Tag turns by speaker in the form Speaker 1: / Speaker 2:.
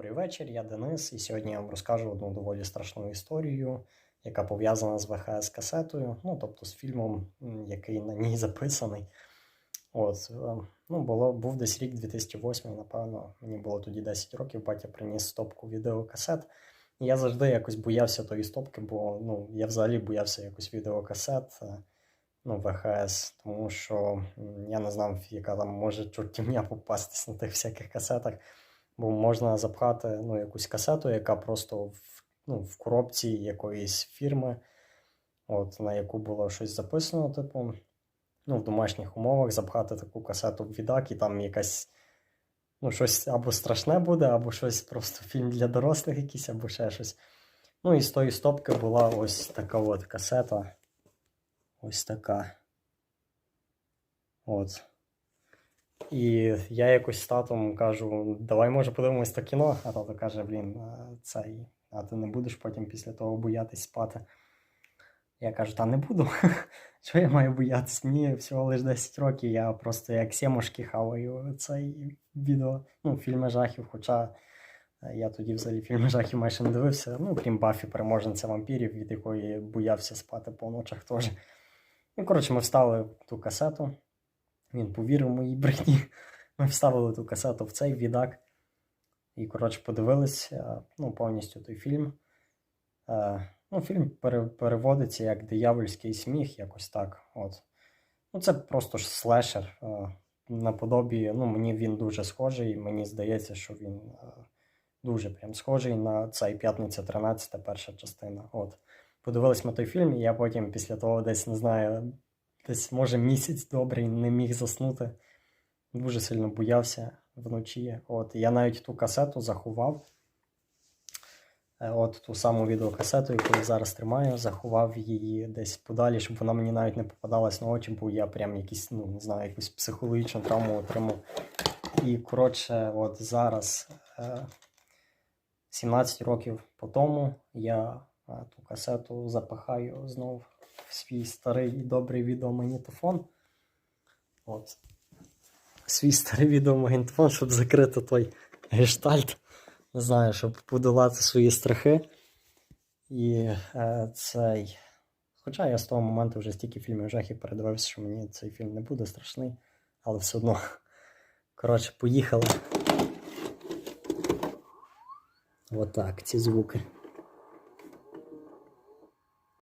Speaker 1: добрий вечір. Я Денис, і сьогодні я вам розкажу одну доволі страшну історію, яка пов'язана з ВХС-касетою, ну тобто з фільмом, який на ній записаний. От, е, ну, було, був десь рік 2008, напевно, мені було тоді 10 років, батя приніс стопку відеокасет. І я завжди якось боявся тої стопки, бо ну, я взагалі боявся якось відеокасет, е, ну, ВХС, тому що я не знав, яка там може чортівня попастись на тих всяких касетах. Бо можна запхати ну, якусь касету, яка просто в, ну, в коробці якоїсь фірми, от, на яку було щось записано, типу, ну, в домашніх умовах запхати таку касету в відак, і там якась, ну, щось або страшне буде, або щось просто фільм для дорослих якийсь, або ще щось. Ну, і з тої стопки була ось така от касета. Ось така. От. І я якось з татом кажу, давай може подивимось то кіно, а тато каже, блін, а, цей, а ти не будеш потім після того боятись спати. Я кажу, та не буду. Чого я маю боятись? Мені всього лише 10 років, я просто як сімушки хаваю цей відео, ну, фільми жахів, хоча е, я тоді взагалі фільми жахів майже не дивився, ну, крім Баффі, переможниця вампірів, від якої боявся спати по ночах теж. І, коротше, ми вставили ту касету. Він повірив моїй брехні. Ми вставили ту касету в цей відак. І, коротше, подивились е, ну, повністю той фільм. Е, Ну, фільм переводиться як диявольський сміх, якось так. От. Ну, це просто ж слешер. е, Наподобі, ну, мені він дуже схожий. Мені здається, що він дуже прям схожий на цей п'ятниця 13, перша частина. От. Подивились ми той фільм, і я потім після того десь не знаю, десь може місяць добрий не міг заснути. Дуже сильно боявся вночі. От я навіть ту касету заховав. Е, От ту саму відеокасету, яку я зараз тримаю, заховав її десь подалі, щоб вона мені навіть не попадалась на очі, бо я прям якісь, ну не знаю, якусь психологічну травму отримав. І коротше, от зараз, е, 17 років по тому, я е, ту касету запихаю знов в свій старий і добрий відеомагнітофон. От. Свій старий відеомагнітофон, щоб закрити той гештальт. Не знаю, щоб подолати свої страхи. І е, цей. Хоча я з того моменту вже стільки фільмів жахів передивився, що мені цей фільм не буде страшний, але все одно. Коротше, поїхали. Отак, ці звуки.